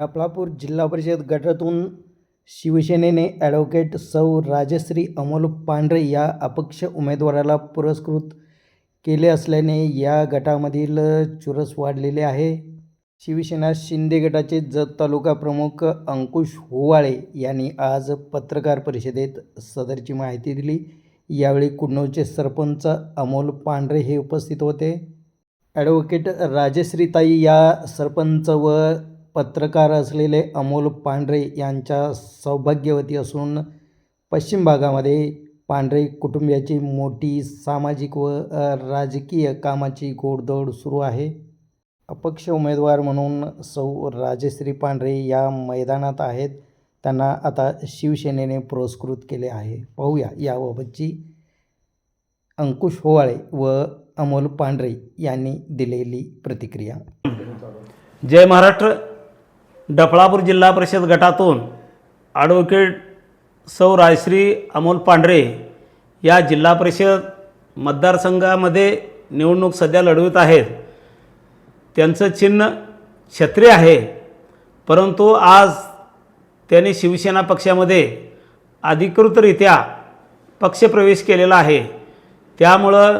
डफळापूर जिल्हा परिषद गटातून शिवसेनेने ॲडव्होकेट सौ राजश्री अमोल पांढरे या अपक्ष उमेदवाराला पुरस्कृत केले असल्याने या गटामधील चुरस वाढलेले आहे. शिवसेना शिंदे गटाचे जत तालुका प्रमुख अंकुश होवाळे यांनी आज पत्रकार परिषदेत सदरची माहिती दिली. यावेळी कुडनूरचे सरपंच अमोल पांढरे हे उपस्थित होते. ॲडव्होकेट राजश्रीताई या सरपंच व पत्रकार असलेले अमोल पांढरे यांच्या सौभाग्यवती असून पश्चिम भागामध्ये पांढरे कुटुंबियाची मोठी सामाजिक व राजकीय कामाची घोडदौड सुरू आहे. अपक्ष उमेदवार म्हणून सौ राजश्री पांढरे या मैदानात आहेत. त्यांना आता शिवसेनेने पुरस्कृत केले आहे. पाहूया याबाबतची अंकुश होवाळे व अमोल पांढरे यांनी दिलेली प्रतिक्रिया. जय महाराष्ट्र. डफळापूर जिल्हा परिषद गटातून ॲडव्होकेट सौ राजश्री अमोल पांढरे या जिल्हा परिषद मतदारसंघामध्ये निवडणूक सध्या लढवित आहेत. त्यांचं चिन्ह क्षत्रिय आहे. परंतु आज त्यांनी शिवसेना पक्षामध्ये अधिकृतरित्या पक्षप्रवेश केलेला आहे. त्यामुळं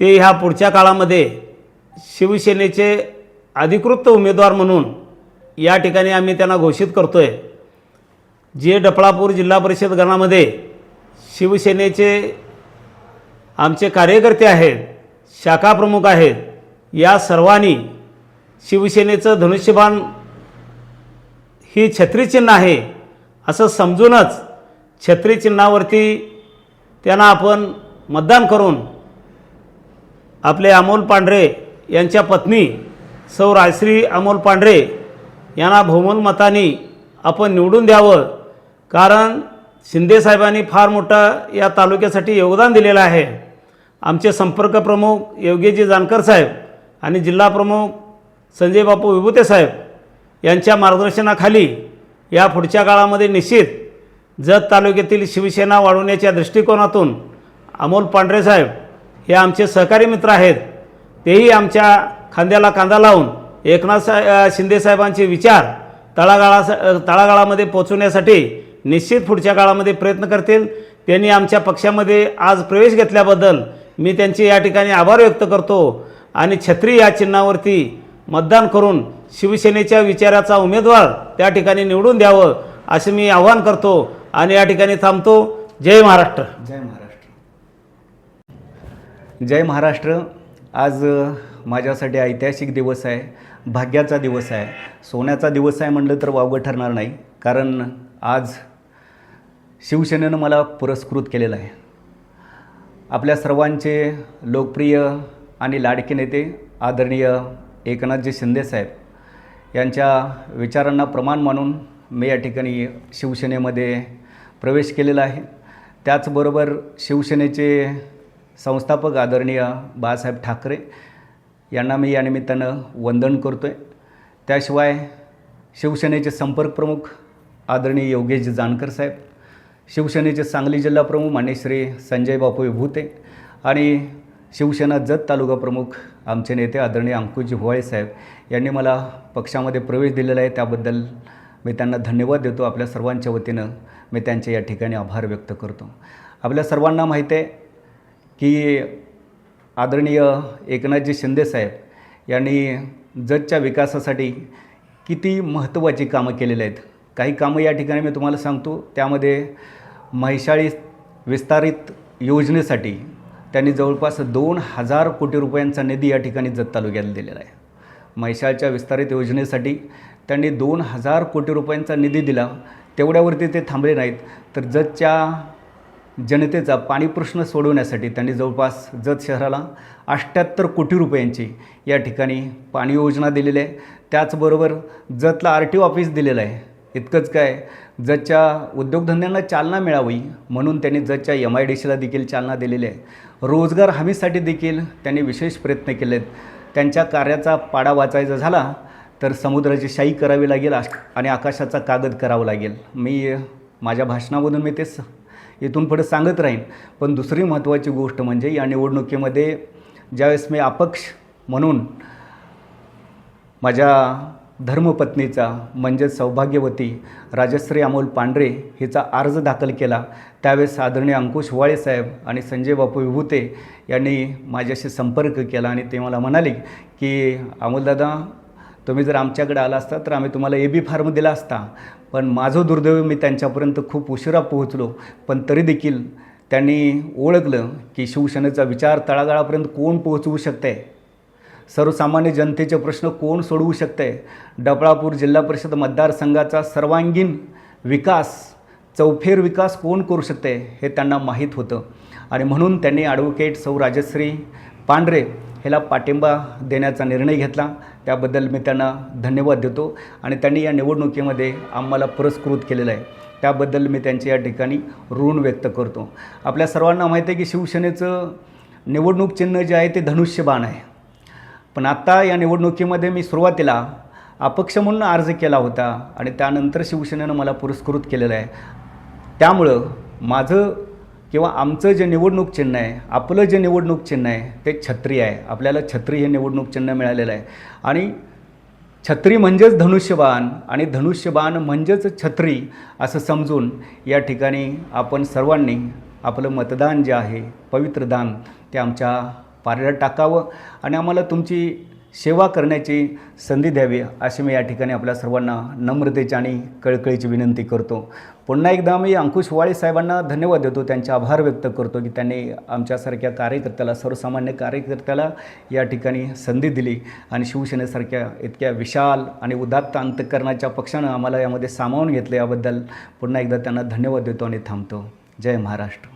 ते ह्या पुढच्या काळामध्ये शिवसेनेचे अधिकृत उमेदवार म्हणून या ठिकाणी आम्ही त्यांना घोषित करतो आहे जे डफळापूर जिल्हा परिषद गणामध्ये शिवसेनेचे आमचे कार्यकर्ते आहेत शाखा प्रमुख आहेत या सर्वांनी शिवसेनेचं धनुष्यबाण ही छत्री चिन्ह आहे असं समजूनच छत्री चिन्हावरती त्यांना आपण मतदान करून आपले अमोल पांढरे यांच्या पत्नी सौ राजश्री अमोल पांढरे यांना बहुमल मताने आपण निवडून द्यावं. कारण शिंदेसाहेबांनी फार मोठा या तालुक्यासाठी योगदान दिलेलं आहे. आमचे संपर्क प्रमुख योगेजी जानकर साहेब आणि जिल्हा प्रमुख संजय बापू विभूते साहेब यांच्या मार्गदर्शनाखाली या पुढच्या काळामध्ये निश्चित जत तालुक्यातील शिवसेना वाढवण्याच्या दृष्टिकोनातून अमोल पांढरे साहेब हे आमचे सहकारी मित्र आहेत. तेही आमच्या खांद्याला कांदा लावून एकनाथ सा शिंदेसाहेबांचे विचार तळागाळा तळागाळामध्ये पोचवण्यासाठी निश्चित पुढच्या काळामध्ये प्रयत्न करतील. त्यांनी आमच्या पक्षामध्ये आज प्रवेश घेतल्याबद्दल मी त्यांचे या ठिकाणी आभार व्यक्त करतो आणि छत्री या चिन्हावरती मतदान करून शिवसेनेच्या विचाराचा उमेदवार त्या ठिकाणी निवडून द्यावं असं मी आवाहन करतो आणि या ठिकाणी थांबतो. जय महाराष्ट्र. जय महाराष्ट्र. जय महाराष्ट्र. आज माझ्यासाठी ऐतिहासिक दिवस आहे भाग्याचा दिवस आहे. सोन्याचा दिवस आहे म्हटलं तर वावगं ठरणार नाही कारण आज शिवसेनेनं मला पुरस्कृत केलेलं आहे. आपल्या सर्वांचे लोकप्रिय आणि लाडके नेते आदरणीय एकनाथजी शिंदेसाहेब यांच्या विचारांना प्रमाण मानून मी या ठिकाणी शिवसेनेमध्ये प्रवेश केलेला आहे. त्याचबरोबर शिवसेनेचे संस्थापक आदरणीय बाळासाहेब ठाकरे यांना मी या निमित्तानं वंदन करतो आहे त्याशिवाय शिवसेनेचे संपर्क प्रमुख आदरणीय योगेश जानकर साहेब शिवसेनेचे सांगली जिल्हा प्रमुख मान्य श्री संजय बापू विभूते आणि शिवसेना जत तालुका प्रमुख आमचे नेते आदरणीय अंकुजी भोवाळे साहेब यांनी मला पक्षामध्ये प्रवेश दिलेला आहे. त्याबद्दल मी त्यांना धन्यवाद देतो. आपल्या सर्वांच्या वतीनं मी त्यांचे या ठिकाणी आभार व्यक्त करतो. आपल्या सर्वांना माहीत आहे की आदरणीय एकनाथजी शिंदेसाहेब यांनी जतच्या विकासासाठी किती महत्त्वाची कामं केलेली आहेत. काही कामं या ठिकाणी मी तुम्हाला सांगतो. त्यामध्ये म्हैसाळी विस्तारित योजनेसाठी त्यांनी जवळपास दोन हजार कोटी रुपयांचा निधी या ठिकाणी जत तालुक्याला दिलेला आहे. म्हैसाळच्या विस्तारित योजनेसाठी त्यांनी दोन हजार कोटी रुपयांचा निधी दिला. तेवढ्यावरती ते थांबले नाहीत. तर जतच्या जनतेचा पाणी प्रश्न सोडवण्यासाठी त्यांनी जवळपास जत शहराला अठ्ठ्याहत्तर कोटी रुपयांची या ठिकाणी पाणी योजना दिलेली आहे. त्याचबरोबर जतला आर टी ओ ऑफिस दिलेलं आहे. इतकंच काय जतच्या उद्योगधंद्यांना चालना मिळावी म्हणून त्यांनी जतच्या एम आय डी सीला देखील चालना दिलेली आहे. रोजगार हमीसाठी देखील त्यांनी विशेष प्रयत्न केले आहेत त्यांच्या कार्याचा पाडा वाचायचा झाला तर समुद्राची शाई करावी लागेल आश- आणि आकाशाचा कागद करावा लागेल. मी माझ्या भाषणामधून मी तेच इथून पुढे सांगत राहीन. पण दुसरी महत्त्वाची गोष्ट म्हणजे या निवडणुकीमध्ये ज्यावेळेस मी अपक्ष म्हणून माझ्या धर्मपत्नीचा म्हणजेच सौभाग्यवती राजश्री अमोल पांढरे हिचा अर्ज दाखल केला त्यावेळेस आदरणीय अंकुश वाळे साहेब आणि संजय बापू विभूते यांनी माझ्याशी संपर्क केला आणि ते मला म्हणाले की अमोलदादा तुम्ही जर आमच्याकडे आला असता तर आम्ही तुम्हाला ए बी फार्म दिला असता. पण माझं दुर्दैव मी त्यांच्यापर्यंत खूप उशिरा पोहोचलो. पण तरी देखील त्यांनी ओळखलं की शिवसेनेचा विचार तळागाळापर्यंत कोण पोहोचवू शकते सर्वसामान्य जनतेचे प्रश्न कोण सोडवू शकते डबळापूर जिल्हा परिषद मतदारसंघाचा सर्वांगीण विकास चौफेर विकास कोण करू शकते हे त्यांना माहीत होतं. आणि म्हणून त्यांनी ॲडव्होकेट सौ राजश्री पांढरे ह्याला पाठिंबा देण्याचा निर्णय घेतला. त्याबद्दल मी त्यांना धन्यवाद देतो आणि त्यांनी या निवडणुकीमध्ये आम्हाला पुरस्कृत केलेलं आहे. त्याबद्दल मी त्यांच्या या ठिकाणी ऋण व्यक्त करतो. आपल्या सर्वांना माहिती आहे की शिवसेनेचं निवडणूक चिन्ह जे आहे ते धनुष्यबाण आहे. पण आत्ता या निवडणुकीमध्ये मी सुरुवातीला अपक्ष म्हणून अर्ज केला होता आणि त्यानंतर शिवसेनेनं मला पुरस्कृत केलेलं आहे. त्यामुळं माझं किंवा आमचं जे निवडणूक चिन्ह आहे आपलं जे निवडणूक चिन्ह आहे ते छत्री आहे. आपल्याला छत्री हे निवडणूक चिन्ह मिळालेलं आहे. आणि छत्री म्हणजेच धनुष्यबाण आणि धनुष्यबाण म्हणजेच छत्री असं समजून या ठिकाणी आपण सर्वांनी आपलं मतदान जे आहे पवित्र दान ते आमच्या पारड्यात टाकावं. आणि आम्हाला तुमची सेवा करण्याची संधी द्यावी अशी मी या ठिकाणी आपल्या सर्वांना नम्रतेची आणि कळकळीची विनंती करतो. पुन्हा एकदा मी अंकुश वाळे साहेबांना धन्यवाद देतो. त्यांचे आभार व्यक्त करतो की त्यांनी आमच्यासारख्या कार्यकर्त्याला सर्वसामान्य कार्यकर्त्याला या ठिकाणी संधी दिली आणि शिवसेनेसारख्या इतक्या विशाल आणि उदात्त अंतकरणाच्या पक्षानं आम्हाला यामध्ये सामावून घेतलं याबद्दल पुन्हा एकदा त्यांना धन्यवाद देतो आणि थांबतो. जय महाराष्ट्र.